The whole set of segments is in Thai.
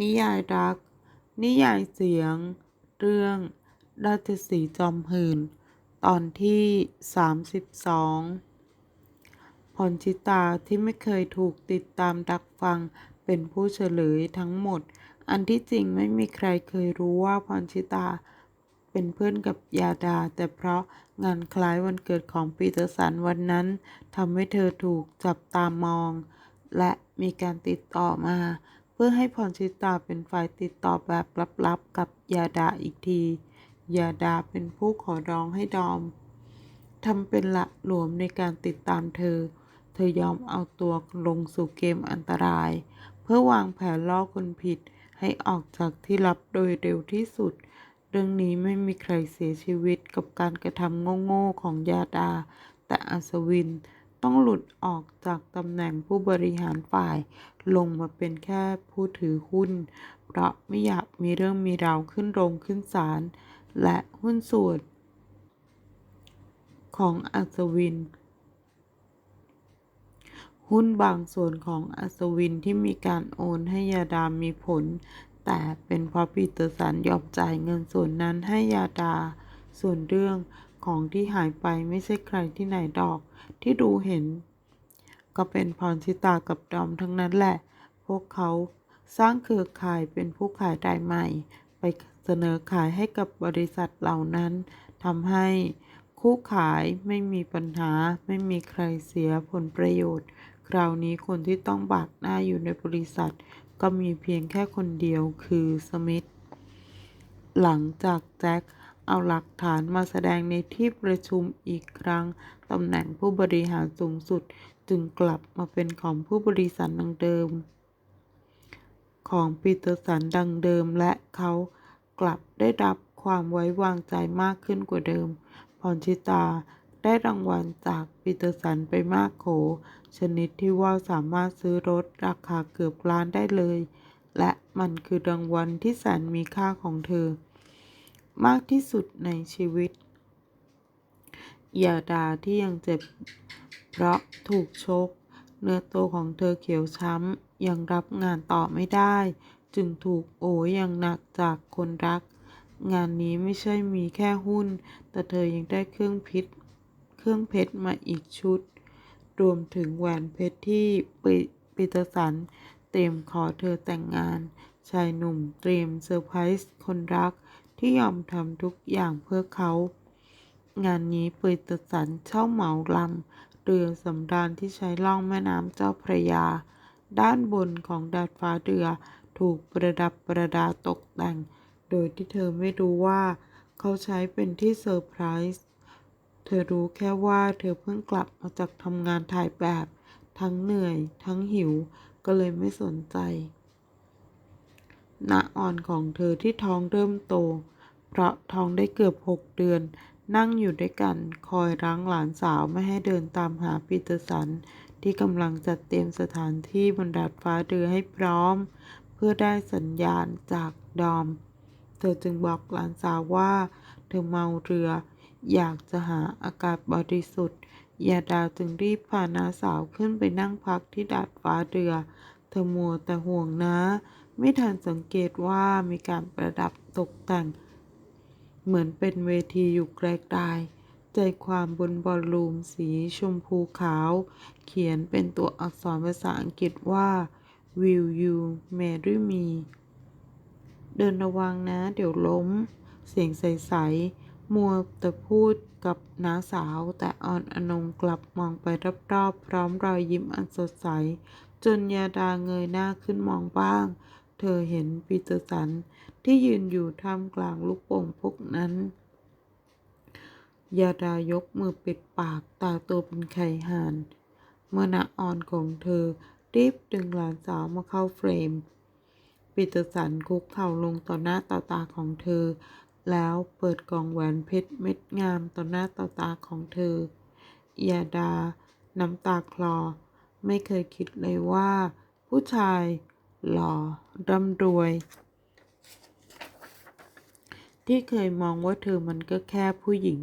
นิยายรัก นิยายเสียง เรื่อง ราชสีจอมหืน ตอนที่ 32พรชิตาที่ไม่เคยถูกติดตามดักฟังเป็นผู้เฉลยทั้งหมด อันที่จริงไม่มีใครเคยรู้ว่าพรชิตาเป็นเพื่อนกับยาดา แต่เพราะงานคล้ายวันเกิดของปีเตอร์สันวันนั้นทำให้เธอถูกจับตามอง และมีการติดต่อมา พื่อให้พรชิตาเป็นฝ่ายติดต่อแบบลับๆกับยาดาอีกที ยาดาเป็นผู้ขอร้องให้ดอมทำเป็นละหลวมในการติดตามเธอ เธอยอมเอาตัวลงสู่เกมอันตราย เพื่อวางแผนล่อคนผิดให้ออกจากที่ลับโดยเร็วที่สุด เรื่องนี้ไม่มีใครเสียชีวิตกับการกระทำโง่ๆของยาดา แต่อัศวิน ต้องหลุดออกจากตำแหน่งผู้บริหารฝ่าย ลงมาเป็นแค่ผู้ถือหุ้น เพราะไม่อยากมีเรื่องมีราวขึ้นโรงขึ้นศาลและหุ้นส่วนของอัศวิน หุ้นบางส่วนของอัศวินที่มีการโอนให้ยาดามีผล แต่เป็นเพราะปีเตอร์สันยอมจ่ายเงินส่วนนั้นให้ยาดา ส่วนเรื่อง ของที่หายไปไม่ใช่ใครที่ไหนดอก ที่ดูเห็น ก็เป็นพรชิตากับดอมทั้งนั้นแหละ พวกเขาสร้างเครือข่ายเป็นผู้ขายรายใหม่ ไปเสนอขายให้กับบริษัทเหล่านั้นทำให้คู่ขายไม่มีปัญหาไม่มีใครเสียผลประโยชน์ คราวนี้คนที่ต้องบากหน้าอยู่ในบริษัท ก็มีเพียงแค่คนเดียวคือสมิธหลังจากแจ็ค เอาหลักฐานมาแสดงในที่ประชุมอีกครั้งตำแหน่งผู้บริหารสูงสุดจึงกลับมาเป็นของผู้บริษัทดังเดิม ของปีเตอร์สันดังเดิมและเขากลับได้รับความไว้วางใจมากขึ้นกว่าเดิม พรชิตาได้รางวัลจากปีเตอร์สันไปมากโข ชนิดที่ว่าสามารถซื้อรถราคาเกือบล้านได้เลย และมันคือรางวัลที่แสนมีค่าของเธอ มากที่สุดในชีวิตยาดาที่ยังเจ็บ เพราะถูกชก เนื้อตัวของเธอเขียวช้ำ ยังรับงานต่อไม่ได้ จึงถูกโอยอย่างหนักจากคนรัก งานนี้ไม่ใช่มีแค่หุ้น แต่เธอยังได้เครื่องพิษ เครื่องเพชรมาอีกชุด รวมถึงแหวนเพชรที่ปิตสันเตรียมขอเธอแต่งงาน ชายหนุ่มเตรียมเซอร์ไพรส์คนรัก ที่ยอมทำทุกอย่างเพื่อเขา งานนี้ปีเตสันเช่าเหมาลำเรือสำราญที่ใช้ล่องแม่น้ำเจ้าพระยา ด้านบนของดาดฟ้าเรือถูกประดับประดาตกแต่ง โดยที่เธอไม่รู้ว่า เขาใช้เป็นที่เซอร์ไพรส์เธอรู้แค่ว่าเธอเพิ่งกลับมาจากทำงานถ่ายแบบ ทั้งเหนื่อย ทั้งหิวก็เลยไม่สนใจ ณอ่อนของเธอที่ท้องเริ่มโต เพราะท้องได้เกือบหกเดือน นั่งอยู่ด้วยกัน คอยรั้งหลานสาวไม่ให้เดินตามหาปีเตอร์สัน ที่กำลังจัดเตรียมสถานที่บนดาดฟ้าเรือให้พร้อม เพื่อได้สัญญาณจากดอม เธอจึงบอกหลานสาวว่า เธอเมาเรือ อยากจะหาอากาศบริสุทธิ์ยาดาวจึงรีบพาน้าสาวขึ้นไปนั่งพักที่ดาดฟ้าเรือ เธอมัวแต่ห่วงนะ ไม่ทันสังเกตว่ามีการประดับตกแต่ง เหมือนเป็นเวทีอยู่ไกลๆใจความบนบอลลูมสีชมพูขาว เขียนเป็นตัวอักษรภาษาอังกฤษว่า Will you marry me เดินระวังนะ เดี๋ยวล้ม เสียงใส ๆ มัวแต่พูดกับน้าสาวแต่ออนอนงกลับมองไปรอบๆ พร้อมรอยยิ้มอันสดใส จนยาดาเงยหน้าขึ้นมองบ้าง เธอเห็นปีเตอร์สันที่ยืนอยู่ท่ามกลางลูกโป่งพวกนั้น ยาดายกมือปิดปากตาโตเป็นไข่ห่านเมื่อนาออนของเธอรีบดึงหลานสาวมาเข้าเฟรม ปีเตอร์สันคุกเข่าลงต่อหน้าต่อตาของเธอ แล้วเปิดกล่องแหวนเพชรเม็ดงามต่อหน้าต่อตาของเธอ ยาดา น้ำตาคลอ ไม่เคยคิดเลยว่า ผู้ชายหล่อ ร่ำรวย ที่เคยมองว่าเธอมันก็แค่ผู้หญิง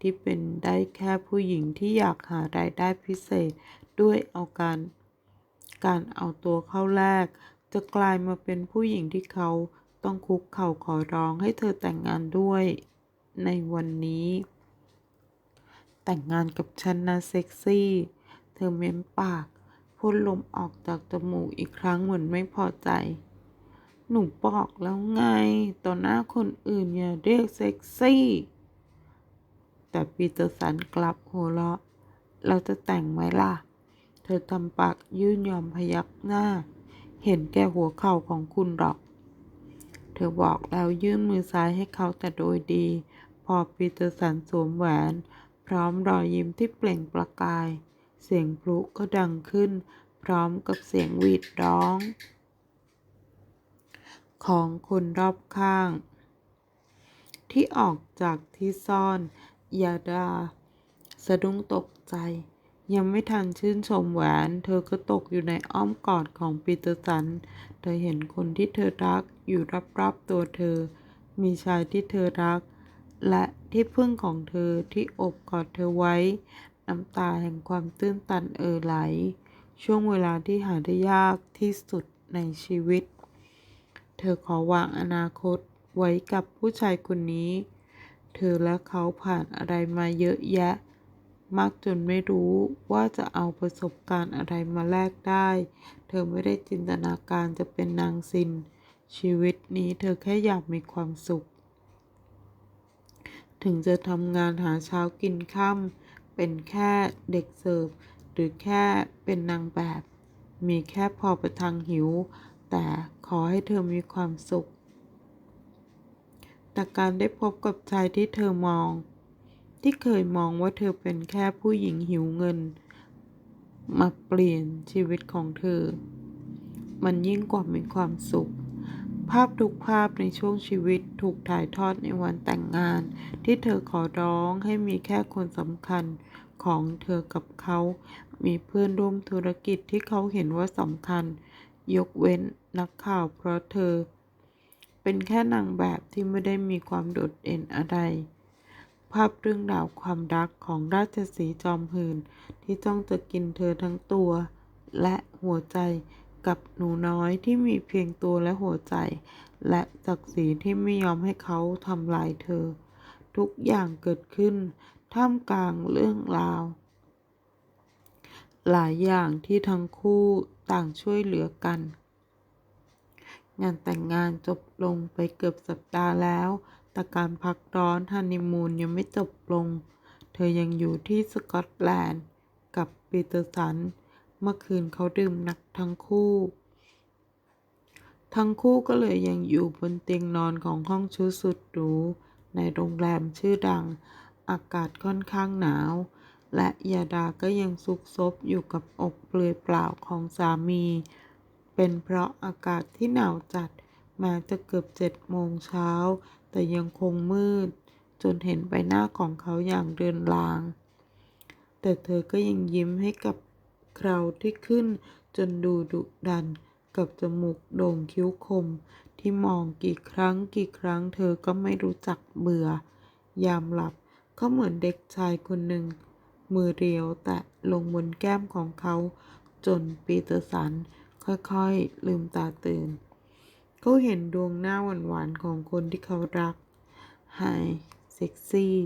ที่เป็นได้แค่ผู้หญิงที่อยากหารายได้พิเศษด้วยเอาการการเอาตัวเข้าแลกจะกลายมาเป็นผู้หญิงที่เขาต้องคุกเข่าขอร้องให้เธอแต่งงานด้วยในวันนี้ แต่งงานกับฉันนะเซ็กซี่ เธอเม้มปากพ่นลมออกจากจมูกอีกครั้งเหมือนไม่พอใจ หนูบอกแล้วไงต่อหน้าคนอื่นอย่าเรียกเซ็กซี่ แต่ปีเตอร์สันกลับหัวเราะ เราจะแต่งไหมล่ะ เธอทำปากยื่นยอมพยักหน้า เห็นแก่หัวเข่าของคุณหรอก เธอบอกแล้วยื่นมือซ้ายให้เขาแต่โดยดี พอปีเตอร์สันสวมแหวน พร้อมรอยยิ้มที่เปล่งประกาย เสียงพลุก็ดังขึ้น พร้อมกับเสียงหวีดร้อง ของคนรอบข้าง ที่ออกจากที่ซ่อนยาดา สะดุ้งตกใจ ยังไม่ทันชื่นชมแหวน เธอก็ตกอยู่ในอ้อมกอดของปีเตอร์สัน เธอเห็นคนที่เธอรักอยู่รอบๆตัวเธอ มีชายที่เธอรัก และที่พึ่งของเธอที่อบกอดเธอไว้ น้ำตาแห่งความตื้นตันเอ่อไหล ช่วงเวลาที่หาได้ยากที่สุดในชีวิต เธอขอวางอนาคตไว้กับผู้ชายคนนี้ เธอและเขาผ่านอะไรมาเยอะแยะ มากจนไม่รู้ว่าจะเอาประสบการณ์อะไรมาแลกได้ เธอไม่ได้จินตนาการจะเป็นนางซิน ชีวิตนี้เธอแค่อยากมีความสุข ถึงจะทำงานหาเช้ากินค่ำเป็นแค่เด็กเสิร์ฟ หรือแค่เป็นนางแบบ มีแค่พอประทังหิว แต่ขอให้เธอมีความสุข แต่การได้พบกับชายที่เธอมอง ที่เคยมองว่าเธอเป็นแค่ผู้หญิงหิวเงิน มาเปลี่ยนชีวิตของเธอ มันยิ่งกว่ามีความสุข ภาพทุกภาพในช่วงชีวิตถูกถ่ายทอดในวันแต่งงาน ที่เธอขอร้องให้มีแค่คนสำคัญของเธอกับเขา มีเพื่อนร่วมธุรกิจที่เขาเห็นว่าสำคัญ ยกเว้นนักข่าวเพราะเธอ เป็นแค่นางแบบที่ไม่ได้มีความโดดเด่นอะไร ภาพเรื่องราวความรักของราชสีจอมหืน ที่จ้องจะกินเธอทั้งตัว และหัวใจกับหนูน้อยที่มีเพียงตัวและหัวใจ และศักดิ์ศรีที่ไม่ยอมให้เขาทำลายเธอ ทุกอย่างเกิดขึ้น ท่ามกลางเรื่องราว หลายอย่างที่ทั้งคู่ต่างช่วยเหลือกัน งานแต่งงานจบลงไปเกือบสัปดาห์แล้ว แต่การพักร้อนฮันนีมูนยังไม่จบลง เธอยังอยู่ที่สกอตแลนด์ กับปีเตอร์สัน เมื่อคืนเขาดื่มหนักทั้งคู่ ทั้งคู่ก็เลยยังอยู่บนเตียงนอนของห้องชุดสุดหรูในโรงแรมชื่อดัง อากาศค่อนข้างหนาว และยาดาก็ยังซุกซบอยู่กับอกเปลือยเปล่าของสามี เป็นเพราะอากาศที่หนาวจัดแม้จะเกือบเจ็ดโมงเช้า แต่ยังคงมืด จนเห็นใบหน้าของเขาอย่างเรือนราง แต่เธอก็ยังยิ้มให้กับเคราที่ขึ้น จนดูดุดัน กับจมูกโด่งคิ้วคม ที่มองกี่ครั้งกี่ครั้งเธอก็ไม่รู้จักเบื่อ ยามหลับก็เหมือนเด็กชายคนหนึ่ง มือเรียวแตะลงบนแก้มของเขา จนปีเตอร์สันค่อยๆ ลืมตาตื่น เขาเห็นดวงหน้าหวานๆ ของคนที่เขารักไฮเซ็กซี่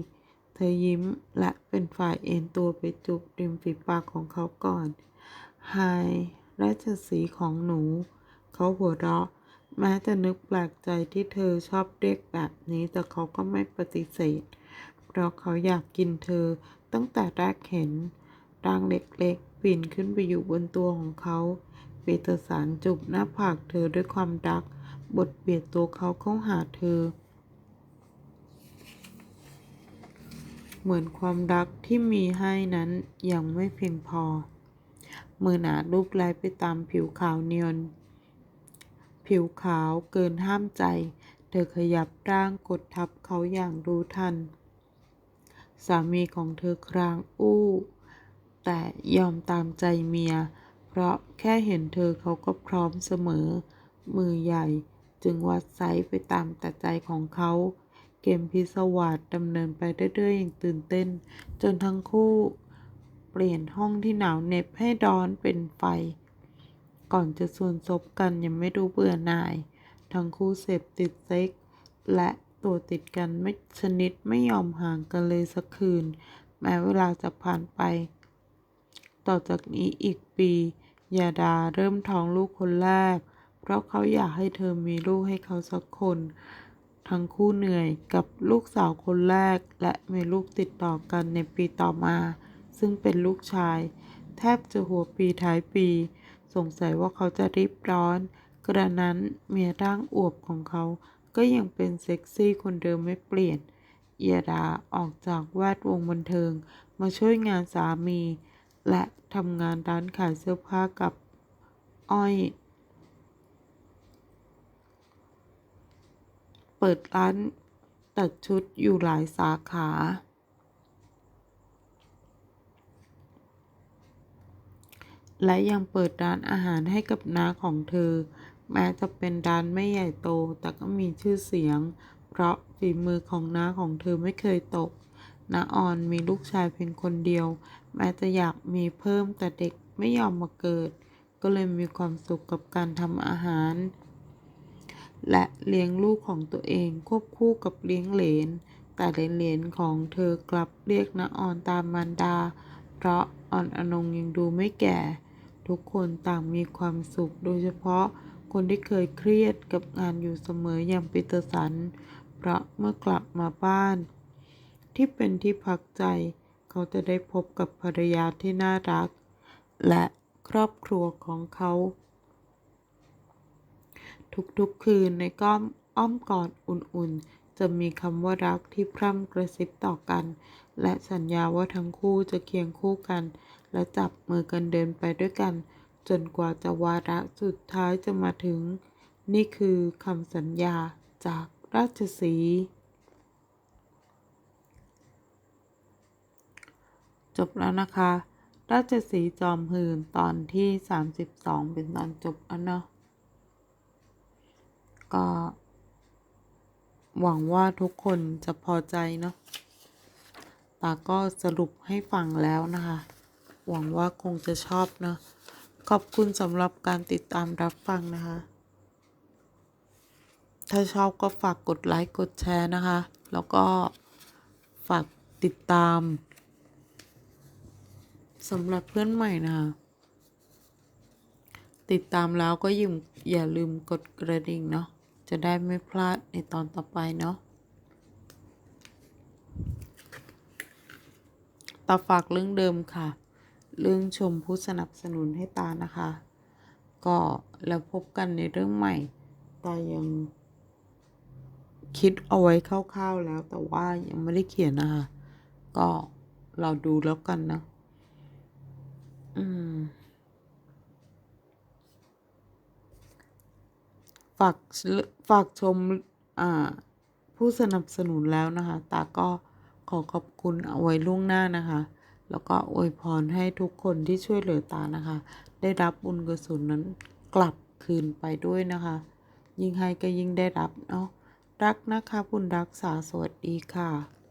เธอยิ้มและเป็นฝ่ายเอ็นตัวไปจูบริมฝีปากของเขาก่อนไฮราชสีของหนู เขาหัวเราะ แม้จะนึกแปลกใจที่เธอชอบเรียกแบบนี้ แต่เขาก็ไม่ปฏิเสธ เพราะเขาอยากกินเธอ ตั้งแต่แรกเห็นร่างเล็กๆปีนขึ้นไปอยู่บนตัวของเขาปีเตอร์สันจูบหน้าผากเธอด้วยความรักบดเบียดตัวเขาเข้าหาเธอ เหมือนความรักที่มีให้นั้นยังไม่เพียงพอ มือหนารูปไล้ไปตามผิวขาวเนียน ผิวขาวเกินห้ามใจ เธอขยับร่างกดทับเขาอย่างรู้ทัน สามีของเธอครางอู้ แต่ยอมตามใจเมีย เพราะแค่เห็นเธอเขาก็พร้อมเสมอ มือใหญ่จึงวัดไซส์ไปตามแต่ใจของเขา เกมพิศวาสดำเนินไปเรื่อยๆอย่างตื่นเต้น จนทั้งคู่เปลี่ยนห้องที่หนาวเหน็บให้ร้อนเป็นไฟ ก่อนจะส่วนซบกันยังไม่ดูเบื่อหน่าย ทั้งคู่เสพติดเซ็ก และ ตัวติดกันไม่ชนิดไม่ยอมห่างกันเลยสักคืน แม้เวลาจะผ่านไป ต่อจากนี้อีกปียาดาเริ่มท้องลูกคนแรก เพราะเขาอยากให้เธอมีลูกให้เขาสักคน ทั้งคู่เหนื่อยกับลูกสาวคนแรก และมีลูกติดต่อกันในปีต่อมา ซึ่งเป็นลูกชาย แทบจะหัวปีท้ายปี สงสัยว่าเขาจะรีบร้อน กระนั้นเมียร่างอวบของเขา ก็ยังเป็นเซ็กซี่คนเดิมไม่เปลี่ยน เอียดาออกจากแวดวงบันเทิง มาช่วยงานสามี และทำงานร้านขายเสื้อผ้ากับอ้อย เปิดร้านตัดชุดอยู่หลายสาขา และยังเปิดร้านอาหารให้กับน้าของเธอ แม้จะเป็นร้านไม่ใหญ่โต แต่ก็มีชื่อเสียง เพราะฝีมือของน้าของเธอไม่เคยตกน้าออนมีลูกชายเพียงคนเดียว แม้จะอยากมีเพิ่มแต่เด็กไม่ยอมมาเกิด ก็เลยมีความสุขกับการทำอาหาร และเลี้ยงลูกของตัวเองควบคู่กับเลี้ยงเหลน แต่เหลนของเธอกลับเรียกน้าออนตามมารดา เพราะออนอนงยังดูไม่แก่ ทุกคนต่างมีความสุขโดยเฉพาะ คนที่เคยเครียดกับงานอยู่เสมออย่างปีเตอร์สัน เพราะเมื่อกลับมาบ้าน ที่เป็นที่พักใจ เขาจะได้พบกับภรรยาที่น่ารัก และครอบครัวของเขา ทุกๆคืนในก้อมอ้อมกอดอุ่นๆ จะมีคำว่ารักที่พร่ำกระซิบต่อกัน และสัญญาว่าทั้งคู่จะเคียงคู่กัน และจับมือกันเดินไปด้วยกัน จนกว่าจะวาระสุดท้ายจะมาถึง นี่คือคำสัญญาจากราชสีจบแล้วนะคะ ราชสีจอมหืนตอนที่ 32 เป็นตอนจบแล้วเนาะก็ หวังว่าทุกคนจะพอใจเนาะตาก็สรุปให้ฟังแล้วนะคะ หวังว่าคงจะชอบเนาะ ขอบคุณสำหรับการติดตามรับฟังนะคะ ถ้าชอบก็ฝากกดไลค์กดแชร์นะคะ แล้วก็ฝากติดตามสำหรับเพื่อนใหม่นะคะติดตามแล้วก็ยิ่งอย่าลืมกดกระดิ่งเนาะจะได้ไม่พลาดในตอนต่อไปเนาะตาฝากเรื่องเดิมค่ะ เรื่องชมผู้สนับสนุนให้ตานะคะ ก็แล้วพบกันในเรื่องใหม่ ตายังคิดเอาไว้คร่าวๆแล้วแต่ว่ายังไม่ได้เขียนนะคะ ก็เราดูแล้วกันนะ อืม ฝากฝากชม อ่า ผู้สนับสนุนแล้วนะคะ ตาก็ขอขอบคุณเอาไว้ล่วงหน้านะคะ แล้วก็อวยพรให้ทุกคนที่ช่วยเหลือตานะคะ ได้รับบุญกุศลนั้นกลับคืนไปด้วยนะคะ ยิ่งให้ก็ยิ่งได้รับเนาะรักนะคะบุญรักษาสวัสดีค่ะ